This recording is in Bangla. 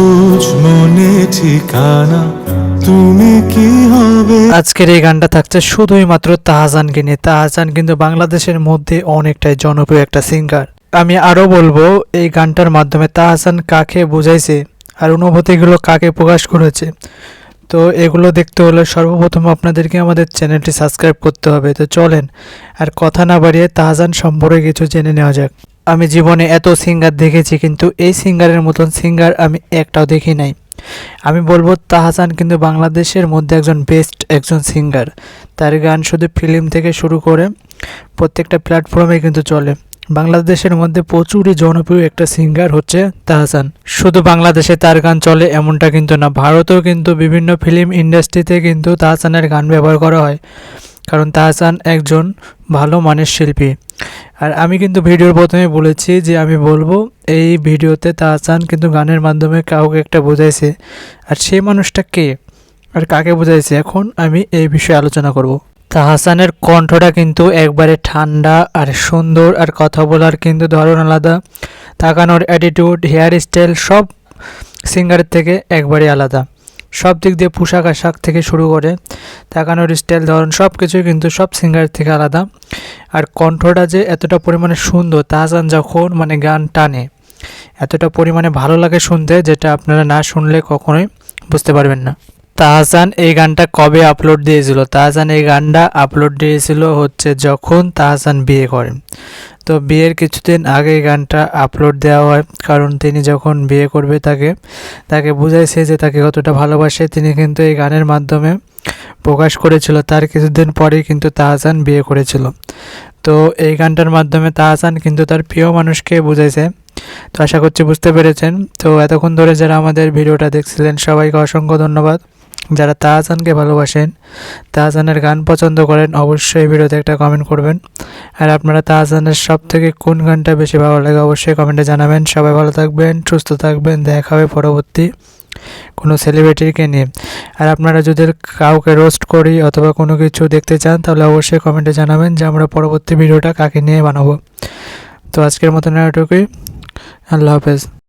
সবুজ মনে ঠিকানা, তুমি কি হবে? আজকের এই গানটা থাকছে শুধুই মাত্র তাহাজানকে নিয়ে। তাহাজান কিন্তু বাংলাদেশের মধ্যে অনেকটাই জনপ্রিয় একটা সিঙ্গার আমি আরও বলব, এই গানটার মাধ্যমে তাহাজান কাকে বুঝাইছে আর অনুভূতিগুলো কাকে প্রকাশ করেছে। তো এগুলো দেখতে হলে সর্বপ্রথম আপনাদেরকে আমাদের চ্যানেলটি সাবস্ক্রাইব করতে হবে। তো চলেন, আর কথা না বাড়িয়ে তাহাজান সম্পর্কে কিছু জেনে নেওয়া যাক। আমি জীবনে এত সিঙ্গার দেখেছি, কিন্তু এই সিঙ্গারের মতন সিঙ্গার আমি একটাও দেখি নাই। আমি বলব, তাহাসান কিন্তু বাংলাদেশের মধ্যে একজন বেস্ট একজন সিঙ্গার তার গান শুধু ফিল্ম থেকে শুরু করে প্রত্যেকটা প্ল্যাটফর্মে কিন্তু চলে। বাংলাদেশের মধ্যে প্রচুরই জনপ্রিয় একটা সিঙ্গার হচ্ছে তাহাসান। শুধু বাংলাদেশে তার গান চলে এমনটা কিন্তু না, ভারতেও কিন্তু বিভিন্ন ফিল্ম ইন্ডাস্ট্রিতে কিন্তু তাহাসানের গান ব্যবহার করা হয়। কারণ তাহাসান একজন ভালো মানের শিল্পী। আর আমি কিন্তু ভিডিওর প্রথমে বলেছি যে আমি বলব, এই ভিডিওতে তাহসান কিন্তু গানের মাধ্যমে কাউকে একটা বোঝাইছে। আর সেই মানুষটা কে? আর কাকে বোঝাইছে? এখন আমি এই বিষয়ে আলোচনা করব। তাহাসানের কণ্ঠটা কিন্তু একবারে ঠান্ডা আর সুন্দর আর কথা বলার কিন্তু ধরন আলাদা। তাকানোর অ্যাটিটিউড হেয়ার স্টাইল সব সিঙ্গারের থেকে একবারে আলাদা। সব দিক দিয়ে পোশাক আশাক থেকে শুরু করে তাকানোর স্টাইল ধরন সব কিছুই কিন্তু সব সিঙ্গার থেকে আলাদা। আর কণ্ঠটা যে এতটা পরিমাণে সুন্দর তাহসান যখন মানে গান টানে, এতটা পরিমাণে ভালো লাগে শুনতে যেটা আপনারা না শুনলে কখনোই বুঝতে পারবেন না। তাহসান এই গানটা কবে আপলোড দিয়েছিল? তাহসান এই গানটা আপলোড দিয়েছিল হচ্ছে যখন তাহসান বিয়ে করেন তো বিয়ের কিছুদিন আগে এই গানটা আপলোড দেওয়া হয়। কারণ তিনি যখন বিয়ে করবে তাকে তাকে বুঝাইছে যে তাকে কতটা ভালোবাসে, তিনি কিন্তু এই গানের মাধ্যমে প্রকাশ করেছিল। তার কিছুদিন পরেই কিন্তু তাহসান বিয়ে করেছিল। তো এই গানটার মাধ্যমে তাহসান কিন্তু তার প্রিয় মানুষকে বুঝাইছে। তো আশা করছি বুঝতে পেরেছেন। তো এতক্ষণ ধরে যারা আমাদের ভিডিওটা দেখছিলেন, সবাইকে অসংখ্য ধন্যবাদ। যারা তাহসানকে ভালোবাসেন তাহসানের গান পছন্দ করেন, অবশ্যই ভিডিওতে একটা কমেন্ট করবেন। আর আপনারা তাহসানের সব থেকে কোন গানটা বেশি ভালো লাগে অবশ্যই কমেন্টে জানাবেন। সবাই ভালো থাকবেন, সুস্থ থাকবেন, দেখা হবে পরবর্তী কোনো সেলিব্রিটিকে নিয়ে। আর আপনারা যদি কাউকে রোস্ট করি অথবা কোনো কিছু দেখতে চান, তাহলে অবশ্যই কমেন্টে জানাবেন যে আমরা পরবর্তী ভিডিওটা কাকে নিয়ে বানাবো। তো আজকের মতন এটুকুই আল্লাহ হাফেজ।